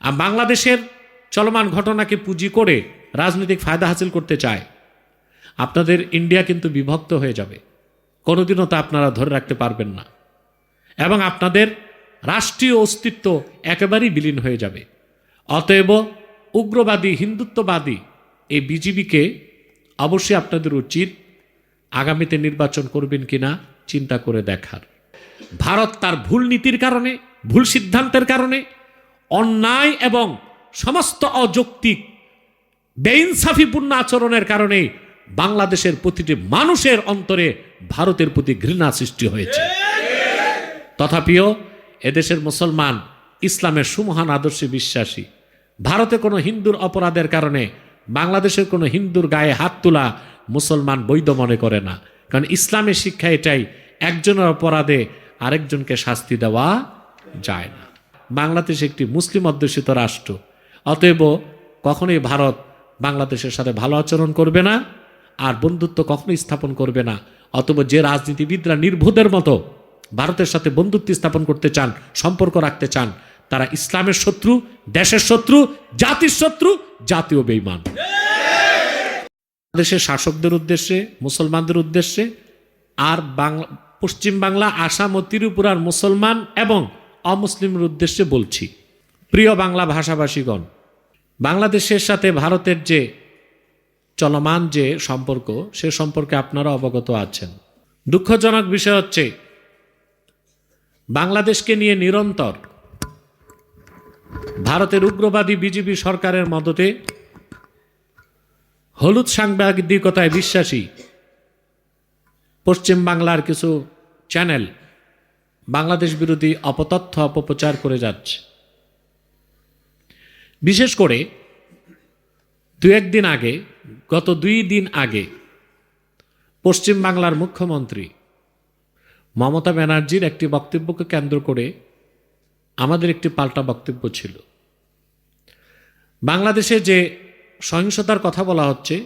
আর বাংলাদেশের চলমান ঘটনাকে পুঁজি করে রাজনৈতিক ফায়দা হাসিল করতে চায়। আপনাদের ইন্ডিয়া কিন্তু বিভক্ত হয়ে যাবে। কোনোদিনও তা আপনারা ধরে রাখতে পারবেন না। এবং আপনাদের রাষ্ট্রীয় অস্তিত্ব একেবারেই বিলীন হয়ে যাবে। অতএব উগ্রবাদী, হিন্দুত্ববাদী এই বিজিবিকে অবশ্যই আপনাদের উচিত আগামীতে নির্বাচন করবেন কিনা চিন্তা করে দেখার। ভারত তার ভুল নীতির কারণে, ভুল সিদ্ধান্তের কারণে অন্যায় এবং সমস্ত অযৌক্তিক বেইনসাফিপূর্ণ আচরণের কারণে বাংলাদেশের প্রতিটি মানুষের অন্তরে ভারতের প্রতি ঘৃণা সৃষ্টি হয়েছে। তথাপিও এদেশের মুসলমান ইসলামের সুমহান আদর্শে বিশ্বাসী। ভারতে কোনো হিন্দুর অপরাধের কারণে বাংলাদেশের কোনো হিন্দুর গায়ে হাত তোলা মুসলমান বৈধ মনে করে না। কারণ ইসলামের শিক্ষা এটাই, একজনের অপরাধে আরেকজনকে শাস্তি দেওয়া যায় না। বাংলাদেশ একটি মুসলিম অধ্যুষিত রাষ্ট্র। অতএব কখনোই ভারত বাংলাদেশের সাথে ভালো আচরণ করবে না আর বন্ধুত্ব কখনোই স্থাপন করবে না। অতএব যে রাজনীতিবিদরা নির্বোধের মতো ভারতের সাথে বন্ধুত্ব স্থাপন করতে চান, সম্পর্ক রাখতে চান, তারা ইসলামের শত্রু, দেশের শত্রু, জাতির শত্রু, জাতীয় বেইমান। দেশের শাসকদের উদ্দেশ্যে, মুসলমানদের উদ্দেশ্যে আর বাংলা, পশ্চিম বাংলা, আসাম ও ত্রিপুরার মুসলমান এবং অমুসলিমের উদ্দেশ্যে বলছি, প্রিয় বাংলা ভাষাভাষীগণ, বাংলাদেশের সাথে ভারতের যে চলমান যে সম্পর্ক, সে সম্পর্কে আপনারা অবগত আছেন। দুঃখজনক বিষয় হচ্ছে, বাংলাদেশকে নিয়ে নিরন্তর ভারতের উগ্রবাদী বিজেপি সরকারের মদতে হলুদ সাংবাদিকতায় বিশ্বাসী পশ্চিম বাংলার কিছু চ্যানেল বাংলাদেশ বিরোধী অপতথ্য অপপ্রচার করে যাচ্ছে। বিশেষ করে দু একদিন আগে, গত দুই দিন আগে পশ্চিম বাংলার মুখ্যমন্ত্রী মমতা ব্যানার্জির একটি বক্তব্যকে কেন্দ্র করে আমাদের একটি পাল্টা বক্তব্য ছিল। বাংলাদেশে যে সহিংসতার কথা বলা হচ্ছে,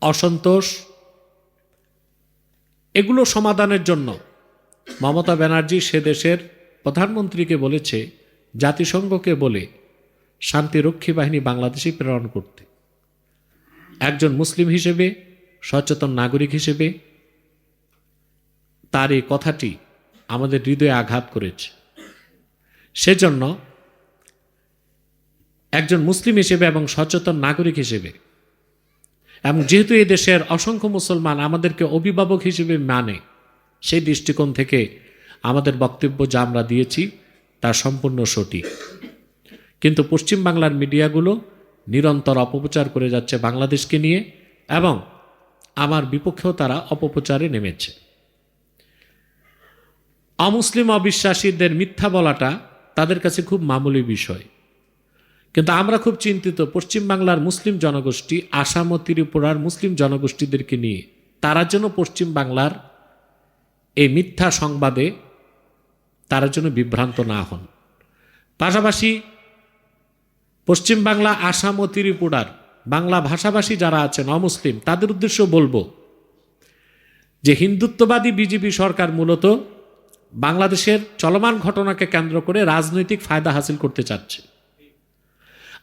অসন্তোষ, এগুলো সমাধানের জন্য মমতা ব্যানার্জি সে দেশের প্রধানমন্ত্রীকে বলেছে, জাতিসংঘকে বলে শান্তিরক্ষী বাহিনী বাংলাদেশে প্রেরণ করতে। একজন মুসলিম হিসেবে, সচেতন নাগরিক হিসেবে তার এই কথাটি আমাদের হৃদয়ে আঘাত করেছে। সেজন্য একজন মুসলিম হিসেবে এবং সচেতন নাগরিক হিসেবে এবং যেহেতু এই দেশের অসংখ্য মুসলমান আমাদেরকে অভিভাবক হিসেবে মানে সেই দৃষ্টিকোণ থেকে আমাদের বক্তব্য যা আমরা দিয়েছি তা সম্পূর্ণ সঠিক। কিন্তু পশ্চিম বাংলার মিডিয়াগুলো নিরন্তর অপপ্রচার করে যাচ্ছে বাংলাদেশকে নিয়ে এবং আমার বিপক্ষেও তারা অপপ্রচারে নেমেছে। অমুসলিম অবিশ্বাসীদের মিথ্যা বলাটা তাদের কাছে খুব মামুলি বিষয়। কিন্তু আমরা খুব চিন্তিত পশ্চিম বাংলার মুসলিম জনগোষ্ঠী আসাম ও ত্রিপুরার মুসলিম জনগোষ্ঠীদেরকে নিয়ে। তারা যেন পশ্চিম বাংলার এই মিথ্যা সংবাদে তারা যেন বিভ্রান্ত না হন। পাশাপাশি পশ্চিম বাংলা, আসাম ও ত্রিপুরার বাংলা ভাষাভাষী যারা আছেন, অমুসলিম, তাদের উদ্দেশ্য বলব যে হিন্দুত্ববাদী বিজেপি সরকার মূলত বাংলাদেশের চলমান ঘটনাকে কেন্দ্র করে রাজনৈতিক ফায়দা হাসিল করতে চাচ্ছে।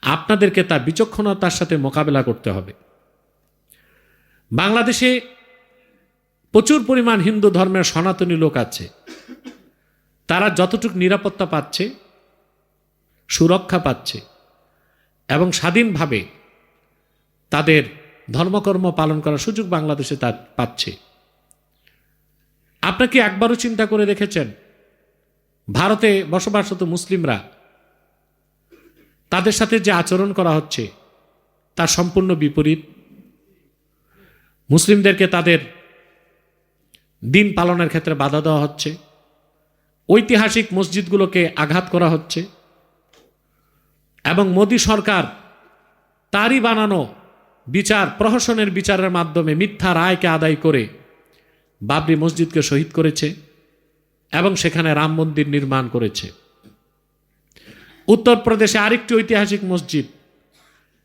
আপনাদেরকে তা বিচক্ষণতার সাথে মোকাবেলা করতে হবে। বাংলাদেশে প্রচুর পরিমাণ হিন্দু ধর্মের সনাতনী লোক আছে। তারা যতটুকু নিরাপত্তা পাচ্ছে, সুরক্ষা পাচ্ছে এবং স্বাধীনভাবে তাদের ধর্মকর্ম পালন করার সুযোগ বাংলাদেশে তা পাচ্ছে। আপনাকে একবারও চিন্তা করে দেখেছেন, ভারতে বসবাসরত মুসলিমরা তাদের সাথে যে আচরণ করা হচ্ছে, তার সম্পূর্ণ বিপরীত? মুসলিমদেরকে তাদের দিন পালনের ক্ষেত্রে বাধা দেওয়া হচ্ছে। ঐতিহাসিক মসজিদগুলোকে আঘাত করা হচ্ছে। এবং মোদী সরকার তারই বানানো বিচার, প্রহসনের বিচারের মাধ্যমে মিথ্যা রায়কে আদায় করে বাবরি মসজিদকে শহীদ করেছে এবং সেখানে রাম মন্দির নির্মাণ করেছে। উত্তরপ্রদেশে আরেকটি ঐতিহাসিক মসজিদ,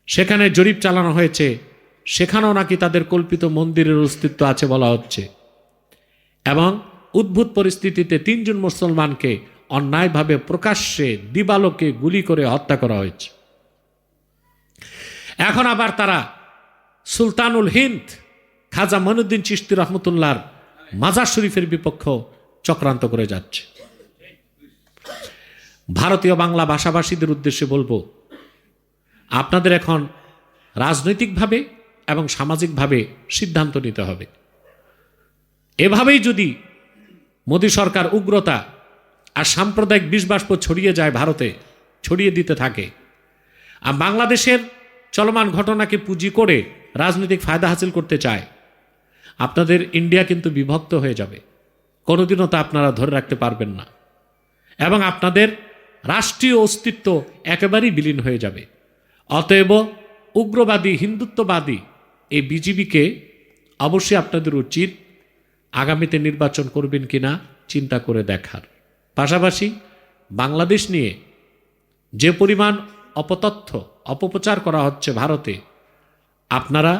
সেখানে জরিপ চালানো হয়েছে। সেখানেও নাকি তাদের কল্পিত মন্দিরের অস্তিত্ব আছে বলা হচ্ছে। এবং উদ্ভুত পরিস্থিতিতে তিনজন মুসলমানকে অন্যায়ভাবে প্রকাশ্যে দিবালোকে গুলি করে হত্যা করা হয়েছে। এখন আবার তারা সুলতানুল হিন্দ, খাজা মনুদ্দিন চিস্তি রহমতুল্লাহর মাজার শরীফের বিপক্ষ চক্রান্ত করে যাচ্ছে। ভারতীয় বাংলা ভাষাভাষীদের উদ্দেশ্যে বলব, আপনাদের এখন রাজনৈতিকভাবে এবং সামাজিকভাবে সিদ্ধান্ত নিতে হবে। এভাবেই যদি মোদী সরকার উগ্রতা আর সাম্প্রদায়িক বিষবাষ্প ছড়িয়ে যায় ভারতে, ছড়িয়ে দিতে থাকে, আর বাংলাদেশের চলমান ঘটনাকে পুঁজি করে রাজনৈতিক ফায়দা হাসিল করতে চায়, আপনাদের ইন্ডিয়া কিন্তু বিভক্ত হয়ে যাবে। কোনোদিনও তা আপনারা ধরে রাখতে পারবেন না। এবং আপনাদের রাষ্ট্রীয় অস্তিত্ব একেবারেই বিলীন হয়ে যাবে। অতএব উগ্রবাদী, হিন্দুত্ববাদী এই বিজিবিকে অবশ্যই আপনাদের উচিত আগামীতে নির্বাচন করবেন কিনা চিন্তা করে দেখার। পাশাপাশি বাংলাদেশ নিয়ে যে পরিমাণ অপতথ্য, অপপ্রচার করা হচ্ছে ভারতে, আপনারা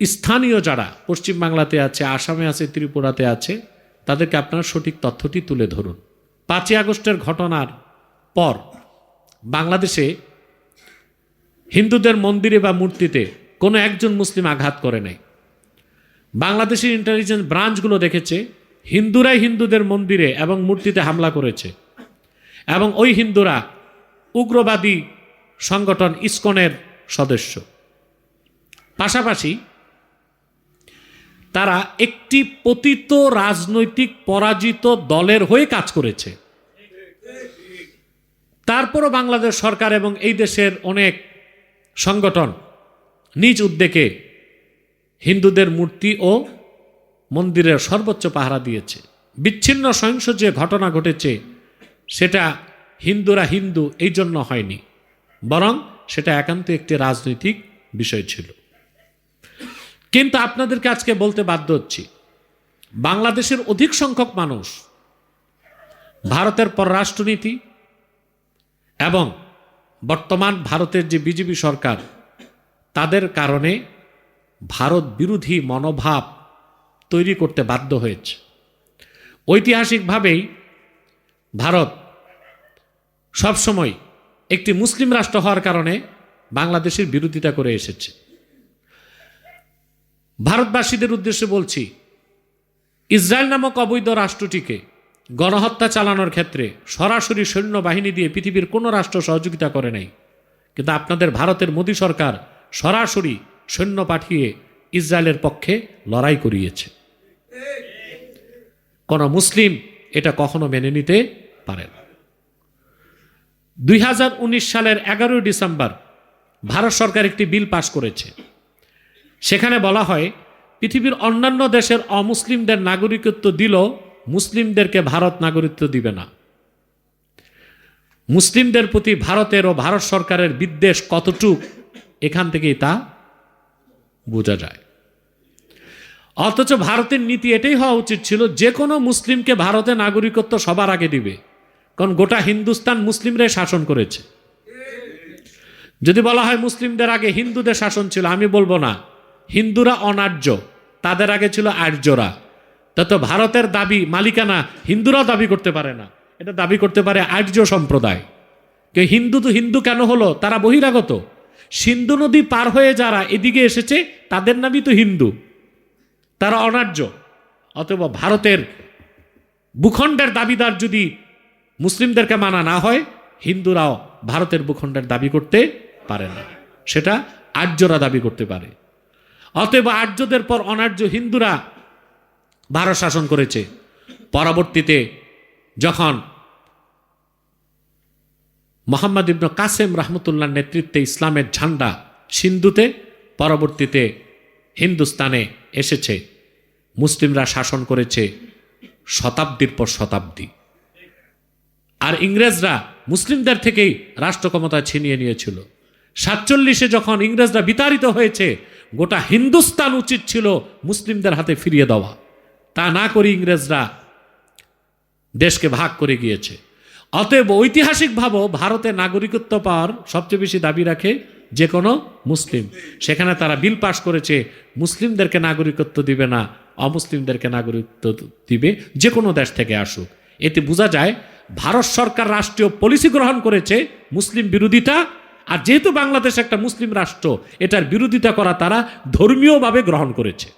স্থানীয় যারা পশ্চিম বাংলাতে আছে, আসামে আছে, ত্রিপুরাতে আছে, তাদেরকে আপনারা সঠিক তথ্যটি তুলে ধরুন। পাঁচই আগস্টের ঘটনার পর বাংলাদেশে হিন্দুদের মন্দিরে বা মূর্তিতে কোনো একজন মুসলিম আঘাত করে নাই। বাংলাদেশের ইন্টেলিজেন্স ব্রাঞ্চগুলো দেখেছে হিন্দুরাই হিন্দুদের মন্দিরে এবং মূর্তিতে হামলা করেছে। এবং ওই হিন্দুরা উগ্রবাদী সংগঠন ইসকনের সদস্য। পাশাপাশি তারা একটি পতিত রাজনৈতিক পরাজিত দলের হয়ে কাজ করেছে। তারপরও বাংলাদেশ সরকার এবং এই দেশের অনেক সংগঠন নিজ উদ্যোগে হিন্দুদের মূর্তি ও মন্দিরের সর্বোচ্চ পাহারা দিয়েছে। বিচ্ছিন্ন সহিংস যে ঘটনা ঘটেছে, সেটা হিন্দুরা হিন্দু এই জন্য হয়নি। বরং সেটা একান্ত একটি রাজনৈতিক বিষয় ছিল। কিন্তু আপনাদেরকে আজকে বলতে বাধ্য হচ্ছি, বাংলাদেশের অধিক সংখ্যক মানুষ ভারতের পররাষ্ট্রনীতি এবং বর্তমান ভারতের যে বিজেপি সরকার, তাদের কারণে ভারত বিরোধী মনোভাব তৈরি করতে বাধ্য হয়েছে। ঐতিহাসিকভাবেই ভারত সবসময় একটি মুসলিম রাষ্ট্র হওয়ার কারণে বাংলাদেশের বিরোধিতা করে এসেছে। ভারতবাসীদের উদ্দেশ্যে বলছি, ইসরায়েল নামক অবৈধ রাষ্ট্রটিকে গণহত্যা চালানোর ক্ষেত্রে সরাসরি সৈন্যবাহিনী দিয়ে পৃথিবীর কোনো রাষ্ট্র সহযোগিতা করে নাই। কিন্তু আপনাদের ভারতের মোদী সরকার সরাসরি সৈন্য পাঠিয়ে ইসরায়েলের পক্ষে লড়াই করিয়েছে। কোন মুসলিম এটা কখনো মেনে নিতে পারে না। দুই হাজার উনিশ সালের এগারোই ডিসেম্বর ভারত সরকার একটি বিল পাশ করেছে। সেখানে বলা হয়, পৃথিবীর অন্যান্য দেশের অমুসলিমদের নাগরিকত্ব দিল মুসলিমদেরকে ভারত নাগরিকত্ব দিবে না। মুসলিমদের প্রতি ভারতের ও ভারত সরকারের বিদ্বেষ কতটুক, এখান থেকেই তা বোঝা যায়। অথচ ভারতের নীতি এটাই হওয়া উচিত ছিল, যে কোনো মুসলিমকে ভারতে নাগরিকত্ব সবার আগে দিবে। কারণ গোটা হিন্দুস্তান মুসলিমরাই শাসন করেছে। যদি বলা হয় মুসলিমদের আগে হিন্দুদের শাসন ছিল, আমি বলব না। হিন্দুরা অনার্য, তাদের আগে ছিল আর্যরা। তত ভারতের দাবি, মালিকানা হিন্দুরাও দাবি করতে পারে না। এটা দাবি করতে পারে আর্য সম্প্রদায়। কে হিন্দু তো হিন্দু কেন হলো? তারা বহিরাগত। সিন্ধু নদী পার হয়ে যারা এদিকে এসেছে, তাদের নামই তো হিন্দু। তারা অনার্য। অথবা ভারতের ভূখণ্ডের দাবিদার যদি মুসলিমদেরকে মানা না হয়, হিন্দুরাও ভারতের ভূখণ্ডের দাবি করতে পারে না। সেটা আর্যরা দাবি করতে পারে। অতএব আর্যদের পর অনার্য হিন্দুরা ভারত শাসন করেছে। পরবর্তীতে যখন মোহাম্মদ ইবন কাসেম রহমতুল্লাহ নেতৃত্বে ইসলামের ঝান্ডা সিন্ধুতে, পরবর্তীতে হিন্দুস্তানে এসেছে। মুসলিমরা শাসন করেছে শতাব্দীর পর শতাব্দী। আর ইংরেজরা মুসলিমদের থেকেই রাষ্ট্র ক্ষমতা ছিনিয়ে নিয়েছিল। সাতচল্লিশে যখন ইংরেজরা বিতাড়িত হয়েছে, গোটা হিন্দুস্তান উচিত ছিল মুসলিমদের হাতে ফিরিয়ে দেওয়া। তা না করে ইংরেজরা দেশকে ভাগ করে গিয়েছে। অতএব ঐতিহাসিকভাবেও ভারতে নাগরিকত্ব পাওয়ার সবচেয়ে বেশি দাবি রাখে যে কোনো মুসলিম। সেখানে তারা বিল পাশ করেছে, মুসলিমদেরকে নাগরিকত্ব দিবে না, অমুসলিমদেরকে নাগরিকত্ব দিবে, যে কোনো দেশ থেকে আসুক। এতে বোঝা যায়, ভারত সরকার রাষ্ট্রীয় পলিসি গ্রহণ করেছে মুসলিম বিরোধিতা, আর যেহেতু বাংলাদেশ একটা মুসলিম রাষ্ট্র, এটার বিরোধিতা করা তারা ধর্মীয়ভাবে গ্রহণ করেছে।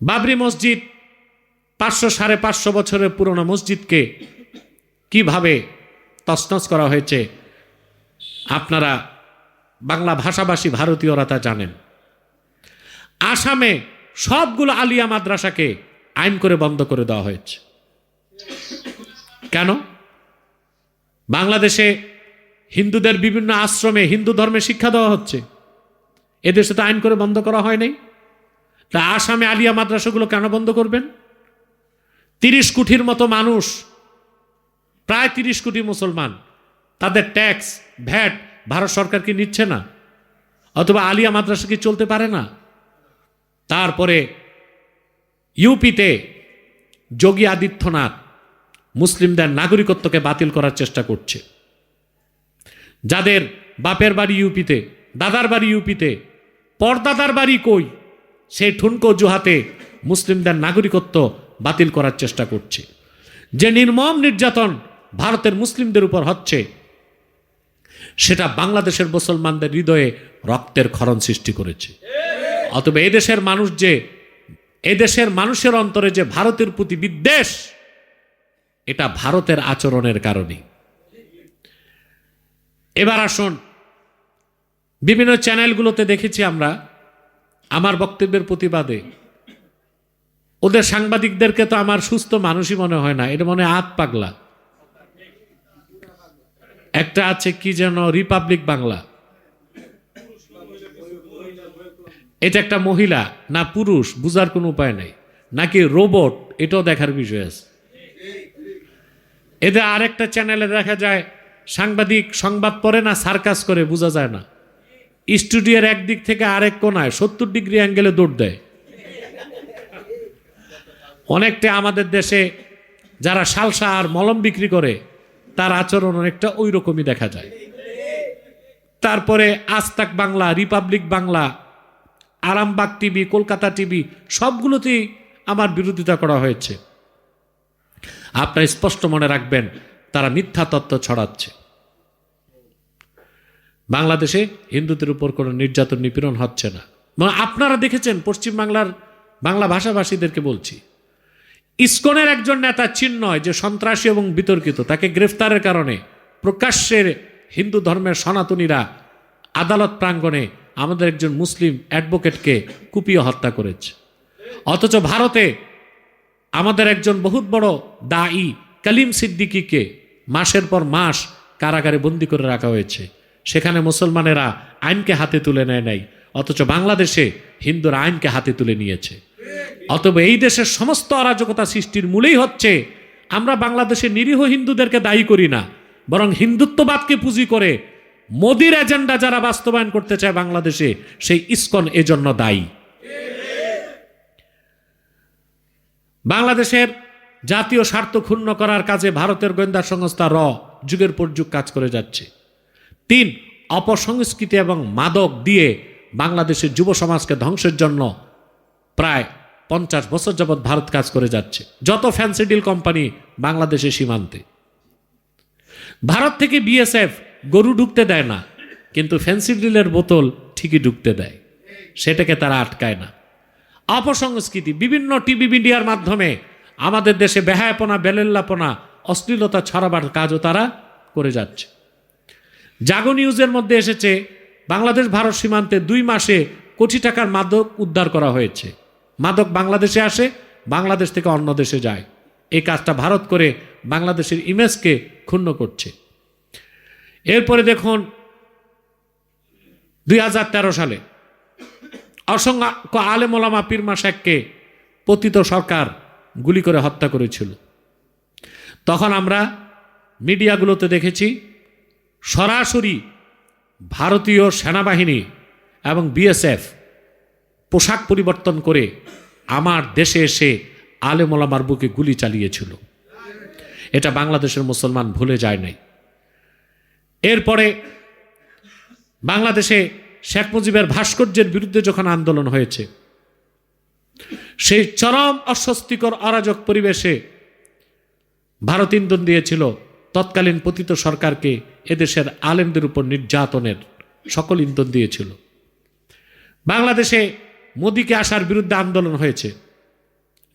বাবরি মসজিদ পাঁচশো সাড়ে পাঁচশো বছরের পুরনো মসজিদকে কীভাবে তছনছ করা হয়েছে? আপনারা বাংলা ভাষাভাষী ভারতীয়রা তা জানেন। আসামে সবগুলো আলিয়া মাদ্রাসাকে আইন করে বন্ধ করে দেওয়া হয়েছে। কেন? বাংলাদেশে হিন্দুদের বিভিন্ন আশ্রমে হিন্দু ধর্মে শিক্ষা দেওয়া হচ্ছে। এদেশে তো আইন করে বন্ধ করা হয় নাই। তা আসামে আলিয়া মাদ্রাসাগুলো কেন বন্ধ করবেন? তিরিশ কোটির মতো মানুষ, প্রায় তিরিশ কোটি মুসলমান, তাদের ট্যাক্স ভ্যাট ভারত সরকার কি নিচ্ছে না? অথবা আলিয়া মাদ্রাসা কি চলতে পারে না? তারপরে ইউপিতে যোগী আদিত্যনাথ মুসলিমদের নাগরিকত্বকে বাতিল করার চেষ্টা করছে। যাদের বাপের বাড়ি ইউপিতে, দাদার বাড়ি ইউপিতে, পরদাদার বাড়ি কই? সেই ঠুনকো জুহাতে মুসলিমদের নাগরিকত্ব বাতিল করার চেষ্টা করছে। যে নির্মম নির্যাতন ভারতের মুসলিমদের উপর হচ্ছে, সেটা বাংলাদেশের মুসলমানদের হৃদয়ে রক্তের ক্ষরণ সৃষ্টি করেছে। অতএব এদেশের মানুষ যে, এদেশের মানুষের অন্তরে যে ভারতের প্রতি বিদ্বেষ, এটা ভারতের আচরণের কারণে। এবার আসুন, বিভিন্ন চ্যানেলগুলোতে দেখেছি আমরা, আমার বক্তব্যের প্রতিবাদে ওদের সাংবাদিকদেরকে তো আমার সুস্থ মানুষই মনে হয় না। এটা মনে হয় আত পাগলা। একটা আছে কি যেন, রিপাবলিক বাংলা। এটা একটা মহিলা, না পুরুষ, বুঝার কোনো উপায় নেই। নাকি রোবট, এটাও দেখার বিষয় আছে। এদের আরেকটা চ্যানেলে দেখা যায়, সাংবাদিক সংবাদ পড়ে না, সার্কাস করে, বোঝা যায় না। স্টুডিওর একদিক থেকে আরেক কোনায়, সত্তর ডিগ্রি অ্যাঙ্গেলে দৌড় দেয়। অনেকটা আমাদের দেশে যারা সালসা আর মলম বিক্রি করে, তার আচরণ অনেকটা ওই রকমই দেখা যায়। তারপরে আস্তাক Bangla, republic Bangla, Arambagh TV, Kolkata TV, সবগুলোতেই আমার বিরোধিতা করা হয়েছে। আপনারা স্পষ্ট মনে রাখবেন, তারা মিথ্যা তত্ত্ব ছড়াচ্ছে। বাংলাদেশে হিন্দুদের উপর কোনো নির্যাতন নিপীড়ন হচ্ছে না। আপনারা দেখেছেন, পশ্চিমবাংলার বাংলা ভাষাভাষীদেরকে বলছি ইসকনের একজন নেতা চিহ্নয় যে সন্ত্রাসী এবং বিতর্কিত। তাকে গ্রেফতারের কারণে প্রকাশ্যের হিন্দু ধর্মের সনাতনীরা আদালত প্রাঙ্গণে আমাদের একজন মুসলিম অ্যাডভোকেটকে কুপিয়ে হত্যা করেছে। অথচ ভারতে আমাদের একজন বহুত বড় দায়ী কালিম সিদ্দিকিকে মাসের পর মাস কারাগারে বন্দি করে রাখা হয়েছে। সেখানে মুসলমানেরা আইনকে হাতে তুলে নেয় নাই, অথচ বাংলাদেশে হিন্দুরা আইনকে হাতে তুলে নিয়েছে। অতএব এই দেশের সমস্ত অরাজকতা সৃষ্টির মূলেই হচ্ছে, আমরা বাংলাদেশের নিরীহ হিন্দুদেরকে দায়ী করি না, বরং হিন্দুত্ববাদকে পুঁজি করে মোদির এজেন্ডা যারা বাস্তবায়ন করতে চায় বাংলাদেশে, সেই ইসকন এজন্য দায়ী। বাংলাদেশের জাতীয় স্বার্থ ক্ষুণ্ণ করার কাজে ভারতের গোয়েন্দা সংস্থা র যুগের পর যুগ কাজ করে যাচ্ছে। তিন, অপসংস্কৃতি এবং মাদক দিয়ে বাংলাদেশের যুব সমাজকে ধ্বংসের জন্য প্রায় পঞ্চাশ বছর যাবৎ ভারত কাজ করে যাচ্ছে। যত ফ্যান্সি ডিল কোম্পানি বাংলাদেশের সীমান্তে। ভারত থেকে বিএসএফ গরু ঢুকতে দেয় না, কিন্তু ফ্যান্সি ডিলের বোতল ঠিকই ঢুকতে দেয়। সেটাকে তারা আটকায় না। অপসংস্কৃতি, বিভিন্ন টিভি মিডিয়ার মাধ্যমে আমাদের দেশে বেহায়াপনা, বেলেল্লাপনা, অশ্লীলতা ছড়াবার কাজও তারা করে যাচ্ছে। জাগো নিউজের মধ্যে এসেছে বাংলাদেশ ভারত সীমান্তে দুই মাসে কোটি টাকার মাদক উদ্ধার করা হয়েছে। মাদক বাংলাদেশে আসে, বাংলাদেশ থেকে অন্য দেশে যায়। এই কাজটা ভারত করে বাংলাদেশের ইমেজকে ক্ষুণ্ণ করছে। এরপরে দেখুন, দুই হাজার তেরো সালে অসংখ্য আলেমোলামা পীরমা শেখকে পতিত সরকার গুলি করে হত্যা করেছিল। তখন আমরা মিডিয়াগুলোতে দেখেছি, সরাসরি ভারতীয় সেনাবাহিনী এবং বিএসএফ পোশাক পরিবর্তন করে আমার দেশে এসে আলেমোলামার বুকে গুলি চালিয়েছিল। এটা বাংলাদেশের মুসলমান ভুলে যায় নাই। এরপরে বাংলাদেশে শেখ মুজিবের ভাস্কর্যের বিরুদ্ধে যখন আন্দোলন হয়েছে, সেই চরম অস্বস্তিকর অরাজক পরিবেশে ভারত ইন্ধন দিয়েছিল তৎকালীন পতিত সরকারকে এদেশের আলেমদের উপর নির্যাতনের সকল ইন্ধন দিয়েছিল। বাংলাদেশে মোদিকে আসার বিরুদ্ধে আন্দোলন হয়েছে।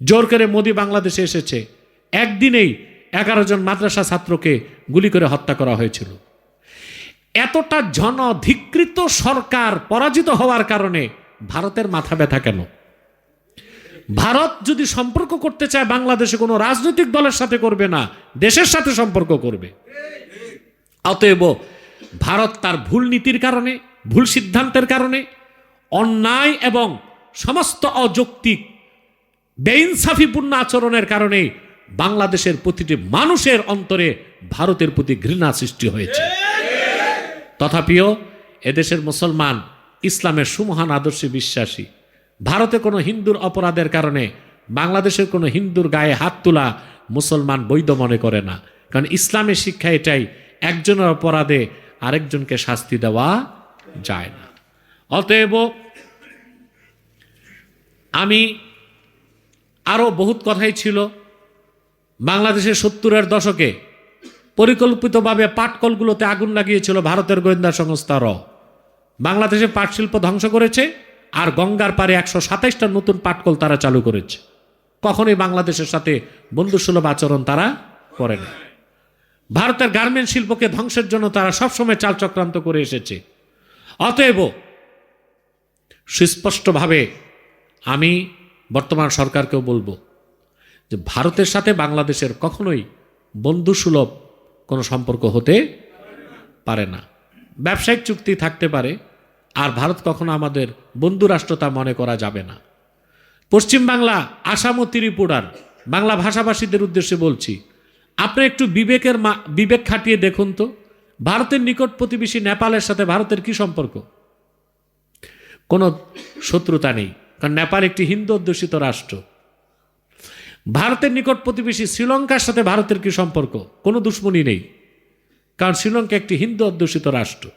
জোর করে মোদি বাংলাদেশে এসেছে। একদিনেই এগারো জন মাদ্রাসা ছাত্রকে গুলি করে হত্যা করা হয়েছিল। এতটা জনধিকৃত সরকার পরাজিত হওয়ার কারণে ভারতের মাথা ব্যথা কেন? ভারত যদি সম্পর্ক করতে চায়, বাংলাদেশে কোনো রাজনৈতিক দলের সাথে করবে না, দেশের সাথে সম্পর্ক করবে। অতএব ভারত তার ভুল নীতির কারণে, ভুল সিদ্ধান্তের কারণে, অন্যায় এবং সমস্ত অযৌক্তিক, বেইনসাফিপূর্ণ আচরণের কারণে বাংলাদেশের প্রতিটি মানুষের অন্তরে ভারতের প্রতি ঘৃণা সৃষ্টি হয়েছে। তথাপিও এদেশের মুসলমান ইসলামের সুমহান আদর্শে বিশ্বাসী। ভারতে কোনো হিন্দুর অপরাধের কারণে বাংলাদেশের কোনো হিন্দুর গায়ে হাত তোলা মুসলমান বৈধ মনে করে না। কারণ ইসলামের শিক্ষা এটাই, একজনের অপরাধে আরেকজনকে শাস্তি দেওয়া যায় না। অতএব আমি আরও বহুত কথাই ছিল। বাংলাদেশের সত্তরের দশকে পরিকল্পিতভাবে পাটকলগুলোতে আগুন লাগিয়েছিল ভারতের গোয়েন্দা সংস্থা র। বাংলাদেশে পাট শিল্প ধ্বংস করেছে আর গঙ্গার পারে একশো সাতাইশটা নতুন পাটকল তারা চালু করেছে। কখনোই বাংলাদেশের সাথে বন্ধুসুলভ আচরণ তারা করে না ভারতের গার্মেন্ট শিল্পকে ধ্বংসের জন্য তারা সবসময় চাল চক্রান্ত করে এসেছে। অতএব সুস্পষ্টভাবে আমি বর্তমান সরকারকেও বলব যে ভারতের সাথে বাংলাদেশের কখনোই বন্ধুসুলভ কোনো সম্পর্ক হতে পারে না। ব্যবসায়িক চুক্তি থাকতে পারে, আর ভারত কখনো আমাদের বন্ধু রাষ্ট্রতা মনে করা যাবে না। পশ্চিমবাংলা আসাম ও ত্রিপুরার বাংলা ভাষাভাষীদের উদ্দেশ্যে বলছি, আপনি একটু বিবেকের বিবেক খাটিয়ে দেখুন তো, ভারতের নিকট প্রতিবেশী নেপালের সাথে ভারতের কি সম্পর্ক? কোনো শত্রুতা নেই। কারণ নেপাল একটি হিন্দু অধ্যুষিত রাষ্ট্র। ভারতের নিকট প্রতিবেশী শ্রীলঙ্কার সাথে ভারতের কি সম্পর্ক? কোনো দুশ্মনী নেই। কারণ শ্রীলঙ্কা একটি হিন্দু অধ্যুষিত রাষ্ট্র।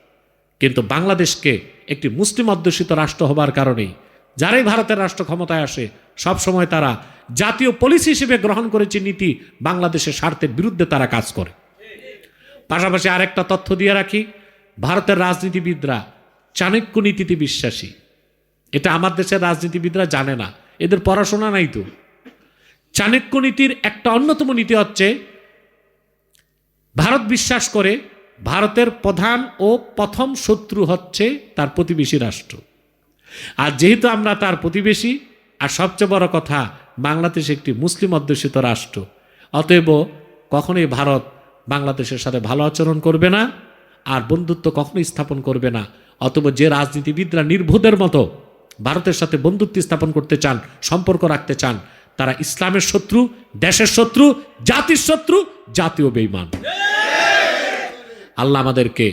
কিন্তু বাংলাদেশকে একটি মুসলিম অধ্যুষিত রাষ্ট্র হবার কারণেই যারাই ভারতের রাষ্ট্র ক্ষমতায় আসে সব সময় তারা জাতীয় পলিসি হিসেবে গ্রহণ করেছে নীতি বাংলাদেশের স্বার্থের বিরুদ্ধে তারা কাজ করে। পাশাপাশি আরেকটা তথ্য দিয়ে রাখি, ভারতের রাজনীতিবিদরা চাণক্য নীতিতে বিশ্বাসী। এটা আমার দেশের রাজনীতিবিদরা জানে না। এদের পড়াশোনা নাই তো। চাণক্য নীতির একটা অন্যতম নীতি হচ্ছে, ভারত বিশ্বাস করে ভারতের প্রধান ও প্রথম শত্রু হচ্ছে তার প্রতিবেশী রাষ্ট্র। আর যেহেতু আমরা তার প্রতিবেশী, আর সবচেয়ে বড় কথা, বাংলাদেশ একটি মুসলিম অধ্যুষিত রাষ্ট্র, অতএব কখনোই ভারত বাংলাদেশের সাথে ভালো আচরণ করবে না, আর বন্ধুত্ব কখনোই স্থাপন করবে না, অতএব যে রাজনীতিবিদরা নির্বোধের মতো ভারতের সাথে বন্ধুত্ব স্থাপন করতে চান, সম্পর্ক রাখতে চান, তারা ইসলামের শত্রু, দেশের শত্রু, জাতির শত্রু, জাতীয় বেইমান। আল্লাহ আমাদেরকে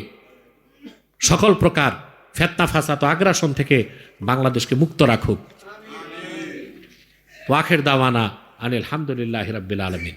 সকল প্রকার ফেতনা ফাসাত আগ্রাসন থেকে বাংলাদেশকে মুক্ত রাখুক। ওয়াখের দাওয়ানা আনিল হামদুলিল্লাহ রাব্বিল আলমিন।